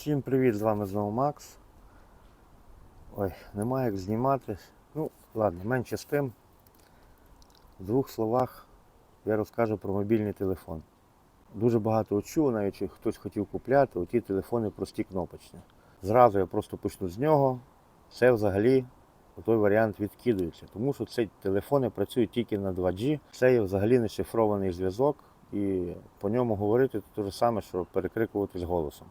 Всім привіт, з вами знову Макс. Ой, немає як знімати. Ну, ладно, менше з тим. В двох словах я розкажу про мобільний телефон. Дуже багато чув, навіть хтось хотів купляти, оті телефони прості кнопочні. Зразу я просто почну з нього. Це взагалі той варіант відкидується, тому що ці телефони працюють тільки на 2G. Це є взагалі не шифрований зв'язок, і по ньому говорити те ж саме, що перекрикуватись голосом.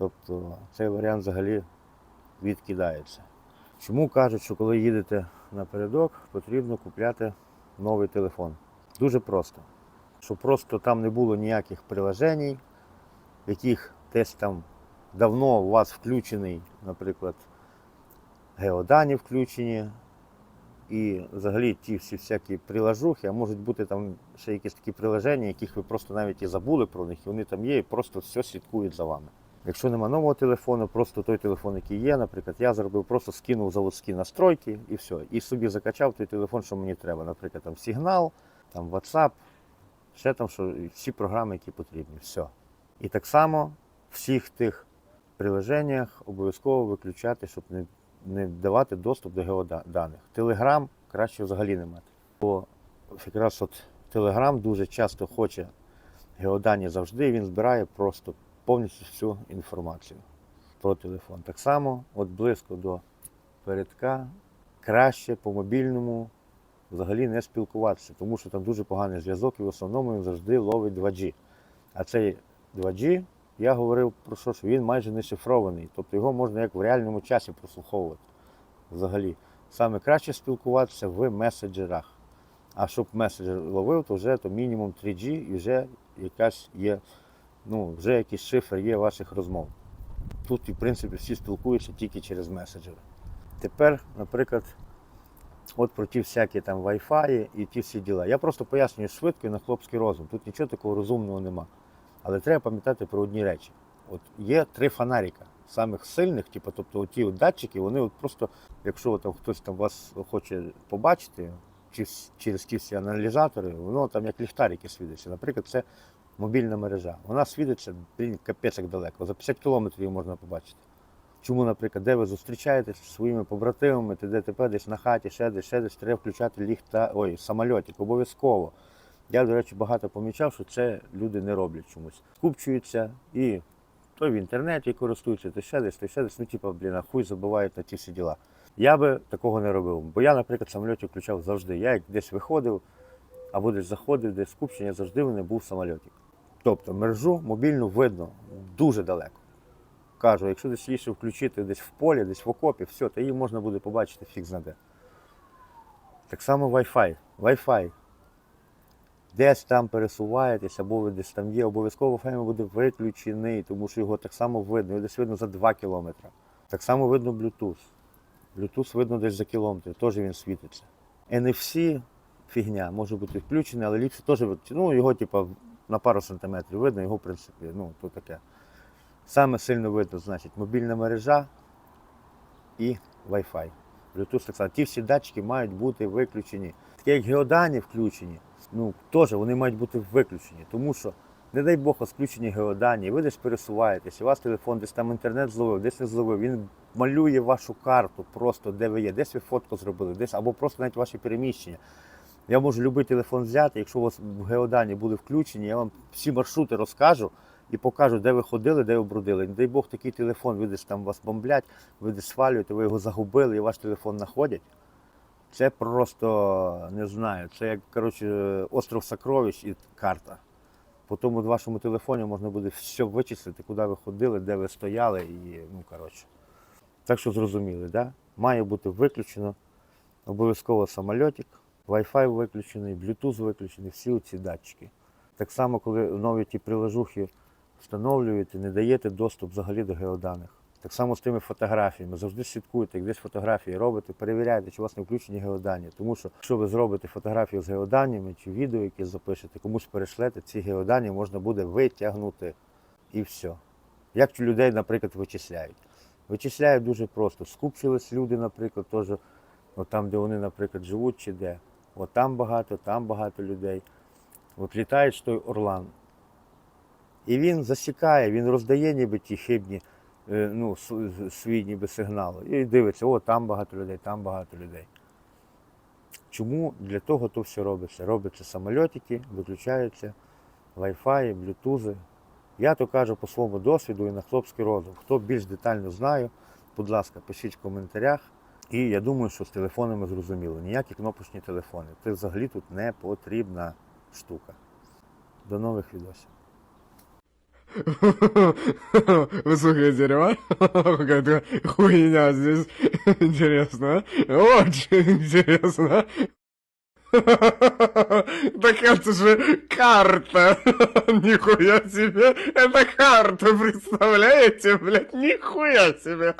Тобто цей варіант взагалі відкидається. Чому кажуть, що коли їдете напередок, потрібно купляти новий телефон? Дуже просто. Щоб просто там не було ніяких приложень, яких десь там давно у вас включений, наприклад, геодані включені, і взагалі ті всі всякі прилажухи, а можуть бути там ще якісь такі приложення, яких ви просто навіть і забули про них, і вони там є, і просто все слідкують за вами. Якщо нема нового телефону, просто той телефон, який є, наприклад, я зробив, просто скинув заводські настройки і все. І собі закачав той телефон, що мені треба. Наприклад, там сигнал, там WhatsApp, ще там що, всі програми, які потрібні. Все. І так само в всіх тих приложеннях обов'язково виключати, щоб не, не давати доступ до геоданих. Телеграм краще взагалі не мати. Бо якраз от Телеграм дуже часто хоче геодані завжди, він збирає просто повністю всю інформацію про телефон. Так само, от близько до передка, краще по мобільному взагалі не спілкуватися, тому що там дуже поганий зв'язок і в основному він завжди ловить 2G. А цей 2G, я говорив про що, що він майже не шифрований, тобто його можна як в реальному часі прослуховувати. Взагалі. Саме краще спілкуватися в меседжерах. А щоб меседжер ловив, то вже то мінімум 3G і вже якась є ну, вже якийсь шифр є ваших розмов. Тут, в принципі, всі спілкуються тільки через меседжери. Тепер, наприклад, от про ті всякі там Wi-Fi і ті всі діла. Я просто пояснюю швидко і на хлопський розум. Тут нічого такого розумного нема. Але треба пам'ятати про одні речі. От є три фонарика, самих сильних, типу, тобто ті датчики, вони от просто, якщо там хтось там вас хоче побачити, чи через ті всі аналізатори, воно там як ліхтарики світиться. Наприклад, це мобільна мережа. Вона світиться блін, капець як далеко. За 50 кілометрів її можна побачити. Чому, наприклад, де ви зустрічаєтесь зі своїми побратимами, ти де тепер десь на хаті, ще десь, ще десь, треба включати ліхта, ой, самольотик, обов'язково. Я, до речі, багато помічав, що це люди не роблять чомусь. Скупчуються і то в інтернеті користуються, то ще десь, то ще десь, ну типа, блін, а хуй забувають на ті всі діла. Я би такого не робив, бо я, наприклад, самольотик включав завжди. Я як десь виходив або десь заходив, десь скупчення, завжди в мене був самольотик. Тобто мережу мобільну видно дуже далеко. Кажу, якщо десь ще включити десь в полі, десь в окопі, все, то її можна буде побачити фіг знаде. Так само Wi-Fi. Wi-Fi. Десь там пересуваєтесь, або ви десь там є, обов'язково Wi-Fi буде виключений, тому що його так само видно, його десь видно за 2 кілометри. Так само видно Bluetooth. Bluetooth видно десь за кілометр, теж він світиться. NFC фігня може бути включений, але ліпше теж ну, його типу, на пару сантиметрів видно, його в принципі, ну, то таке. Саме сильно видно, значить, мобільна мережа і Wi-Fi. Bluetooth так само. Ті всі датчики мають бути виключені. Такі як геодані включені, ну теж вони мають бути виключені, тому що, не дай Бог, включені геодані, ви десь пересуваєтесь, у вас телефон десь там інтернет зловив, десь не зловив, він малює вашу карту просто, де ви є, десь ви фотку зробили, десь або просто навіть ваші переміщення. Я можу будь-який телефон взяти, якщо у вас в геодані були включені, я вам всі маршрути розкажу і покажу, де ви ходили, де ви бродили. Не дай Бог, такий телефон, ви десь там вас бомблять, ви десь свалюєте, ви його загубили і ваш телефон знаходять. Це просто не знаю. Це як коротше, остров сокровищ і карта. По тому вашому телефоні можна буде все вичислити, куди ви ходили, де ви стояли, і ну коротше. Так що зрозуміли, да? має бути виключено обов'язково самольотик, Wi-Fi виключений, Bluetooth виключений, всі ці датчики. Так само, коли нові ті приложухи встановлюєте, не даєте доступ взагалі до геоданих. Так само з тими фотографіями. Завжди слідкуйте, як десь фотографії робите, перевіряйте, чи у вас не включені геодані. Тому що, якщо ви зробите фотографію з геоданнями чи відео, яке запишете, комусь перешлете, ці геодані можна буде витягнути і все. Як людей, наприклад, вичисляють? Вичисляють дуже просто. Скупчились люди, наприклад, теж от там, де вони, наприклад, живуть чи де. От там багато, там багато людей. От той Орлан. І він засікає, він роздає ніби ті хибні е, ну, свій ніби сигнал. І дивиться, о, там багато людей, там багато людей. Чому для того то все робиться? Робиться самольотики, виключаються Wi-Fi, блютузи. Я то кажу по своєму досвіду і на хлопський розум. Хто більш детально знає, будь ласка, пишіть в коментарях. І я думаю, що з телефонами зрозуміло. Ніякі кнопочні телефони. Це взагалі тут не потрібна штука. До нових відосів. Вы слушаете, дерево? Какая-то хуйня здесь. Интересно. а? Очень интересно. Так это же карта. Нихуя себе. Это карта, представляете, блядь? Нихуя себе.